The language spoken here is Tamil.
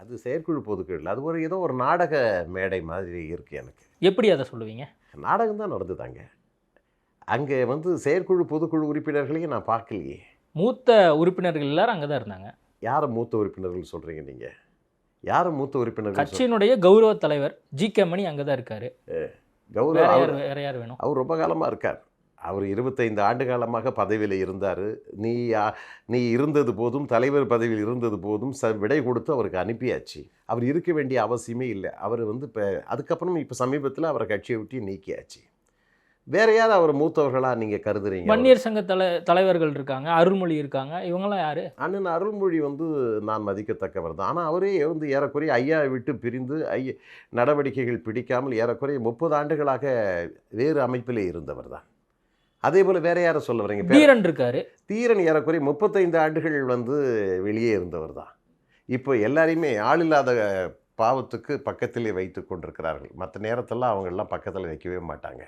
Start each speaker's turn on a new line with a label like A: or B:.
A: அது செயற்குழு பொதுக்குழு அது ஒரு ஏதோ ஒரு நாடக மேடை மாதிரி இருக்குது எனக்கு.
B: எப்படி அதை சொல்லுவீங்க?
A: நாடகம் தான் நடந்ததாங்க. அங்கே வந்து செயற்குழு பொதுக்குழு உறுப்பினர்களையும் நான் பார்க்கலையே.
B: மூத்த உறுப்பினர்கள் எல்லாரும் அங்கே தான் இருந்தாங்க.
A: யாரை மூத்த உறுப்பினர்கள் சொல்கிறீங்க நீங்கள் யாரை மூத்த உறுப்பினர்கள் சொல்-
B: கட்சியினுடைய கௌரவ தலைவர் ஜி கே மணி அங்கே தான் இருக்காரு
A: கௌரவ
B: யார் வேணும்?
A: அவர் ரொம்ப காலமாக இருக்கார். அவர் இருபத்தைந்து ஆண்டு காலமாக பதவியில் இருந்தார். நீ நீ இருந்தது போதும் தலைவர் பதவியில் இருந்தது போதும் ச விடை கொடுத்து அவருக்கு அனுப்பியாச்சு. அவர் இருக்க வேண்டிய அவசியமே இல்லை. அவர் வந்து இப்போ அதுக்கப்புறம் இப்போ சமீபத்தில் அவரை கட்சியை விட்டு நீக்கியாச்சு. வேற யார் அவர் மூத்தவர்களாக நீங்கள் கருதுறீங்க?
B: வன்னியர் சங்க தலை தலைவர்கள் இருக்காங்க அருள்மொழி இருக்காங்க. இவங்கெல்லாம் யாரு?
A: அண்ணன் அருள்மொழி வந்து நான் மதிக்கத்தக்கவர் தான். ஆனால் அவரே வந்து ஏறக்குறைய ஐயாவை விட்டு பிரிந்து ஐய நடவடிக்கைகள் பிடிக்காமல் ஏறக்குறைய முப்பது ஆண்டுகளாக வேறு அமைப்பிலே இருந்தவர் தான். அதே போல் வேற யாரை சொல்ல வரீங்க
B: தீரன் இருக்காரு.
A: தீரன் ஏறக்குறைய முப்பத்தைந்து ஆண்டுகள் வந்து வெளியே இருந்தவர் தான். இப்போ எல்லாரையுமே ஆளில்லாத பாவத்துக்கு பக்கத்திலே வைத்து கொண்டிருக்கிறார்கள். மற்ற நேரத்தெல்லாம் அவங்கெல்லாம் பக்கத்தில் வைக்கவே மாட்டாங்க.